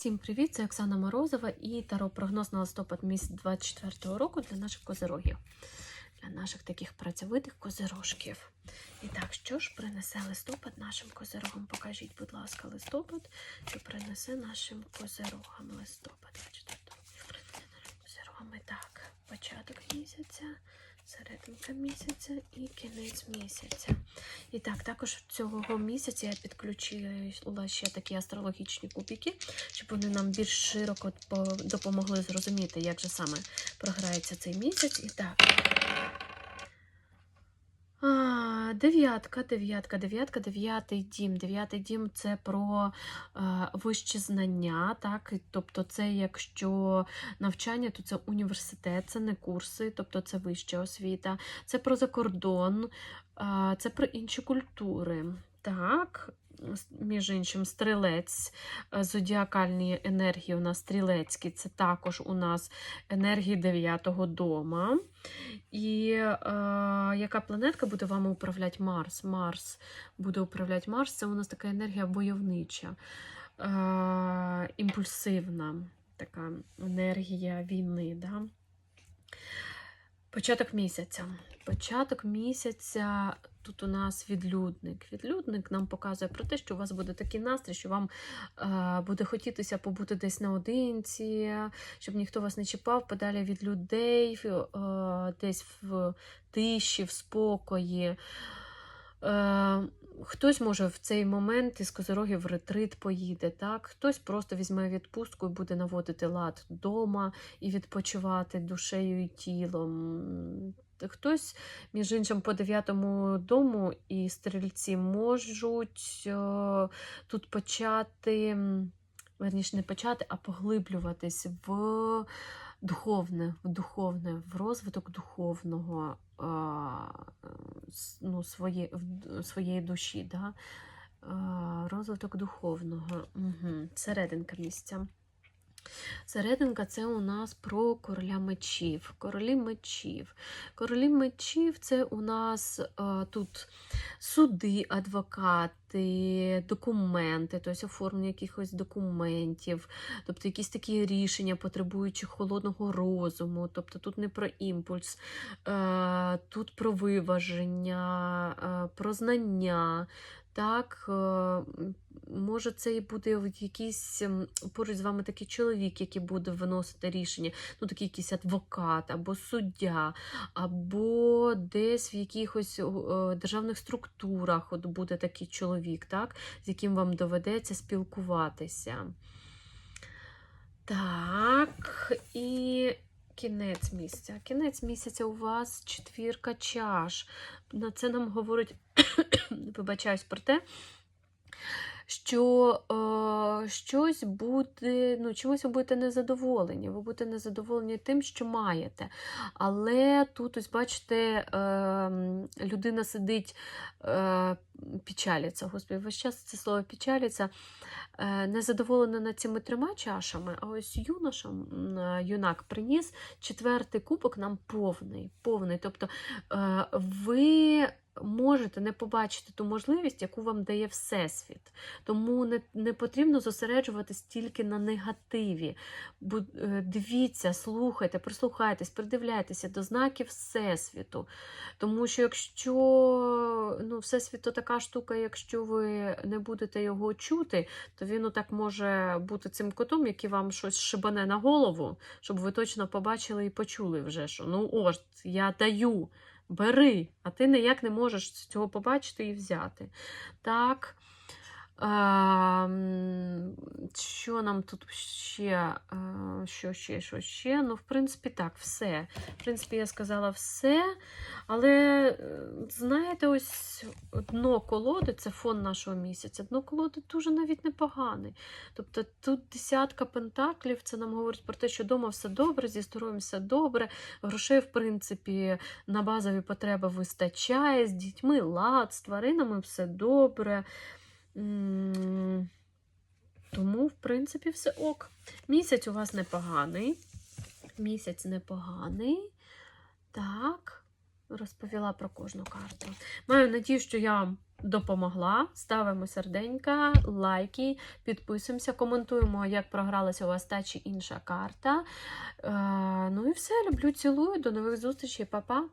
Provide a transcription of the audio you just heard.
Всім привіт! Це Оксана Морозова і таро-прогноз на листопад місяць 24 року для наших козирогів, для наших таких працьовитих козирожків. І так, що ж принесе листопад нашим козирогам? Покажіть, будь ласка, листопад, що принесе нашим козирогам листопад 24 козирогам. І так, початок місяця, серединка місяця і кінець місяця. І так, також цього місяця я підключила ще такі астрологічні кубики, щоб вони нам більш широко допомогли зрозуміти, як же саме програється цей місяць. І так. Дев'ятка, дев'ятка, дев'ятка, дев'ятий дім. Дев'ятий дім це про вище вищі знання, так? Тобто, це якщо навчання, то це університет, це не курси, тобто це вища освіта, це про закордон, е, це про інші культури. Так, між іншим, стрілець, е, зодіакальні енергії у нас стрілецькі, це також у нас енергії дев'ятого дома. І е, яка планетка буде вами управляти Марс? Марс буде управляти Марс, це у нас така енергія войовнича, е, імпульсивна така енергія війни. Да? Початок місяця. Початок місяця тут у нас відлюдник. Відлюдник нам показує про те, що у вас буде такий настрій, що вам е, буде хотітися побути десь наодинці, щоб ніхто вас не чіпав, подалі від людей, е, десь в тиші, в спокої. Е, Хтось може в цей момент із козорогів в ретрит поїде, так? хтось просто візьме відпустку і буде наводити лад вдома і відпочивати душею і тілом. Хтось, між іншим, по дев'ятому дому і стрільці можуть е, тут почати, верніше не почати, а поглиблюватись в духовне, в духовне, в розвиток духовного с- ну, своє, в своєї душі. Да? Розвиток духовного. Угу. Серединка місця. Серединка це у нас про короля мечів. Королі мечів. Королі мечів це у нас е, тут суди, адвокати, документи, тобто оформлення якихось документів, тобто якісь такі рішення, потребуючи холодного розуму. Тобто тут не про імпульс, е, тут про виваження, е, про знання. Так, е, може, це і буде якийсь поруч з вами такий чоловік, який буде виносити рішення, ну такий якийсь адвокат або суддя, або десь в якихось державних структурах от буде такий чоловік, так, з яким вам доведеться спілкуватися. Так, і кінець місяця. Кінець місяця у вас четвірка чаш. На це нам говорить, вибачаюсь про те, що е, щось буде, ну, чимось ви будете незадоволені. Ви будете незадоволені тим, що маєте. Але тут, ось бачите, е, людина сидить, е, печалиться, господи, весь час це слово печалиться, е, незадоволена над цими трьома чашами, а ось юноша, е, юнак приніс четвертий кубок нам повний. повний. Тобто е, ви можете не побачити ту можливість, яку вам дає Всесвіт. Тому не, не потрібно зосереджуватись тільки на негативі. Бу, е, дивіться, слухайте, прислухайтесь, придивляйтеся до знаків Всесвіту. Тому що якщо ну, Всесвіт то така штука, якщо ви не будете його чути, то він отак може бути цим котом, який вам щось шибане на голову, щоб ви точно побачили і почули вже, що ну ось, я даю. Бери, а ти ніяк не можеш цього побачити і взяти. Так. Що нам тут ще? Що ще, що ще? Ну, в принципі, так, все. В принципі, я сказала все. Але, знаєте, ось дно колоди це фон нашого місяця. Дно колоди дуже навіть непоганий. Тобто тут десятка пентаклів, це нам говорить про те, що вдома все добре, зі здоров'ям все добре, грошей, в принципі, на базові потреби вистачає, з дітьми лад, з тваринами все добре. Тому, в принципі, все ок. Місяць у вас непоганий. Місяць непоганий. Так, розповіла про кожну карту. Маю надію, що я вам допомогла. Ставимо серденька, лайки, підписуємося, коментуємо, як програлася у вас та чи інша карта. Е, ну і все, люблю, цілую. До нових зустрічей, Па-па!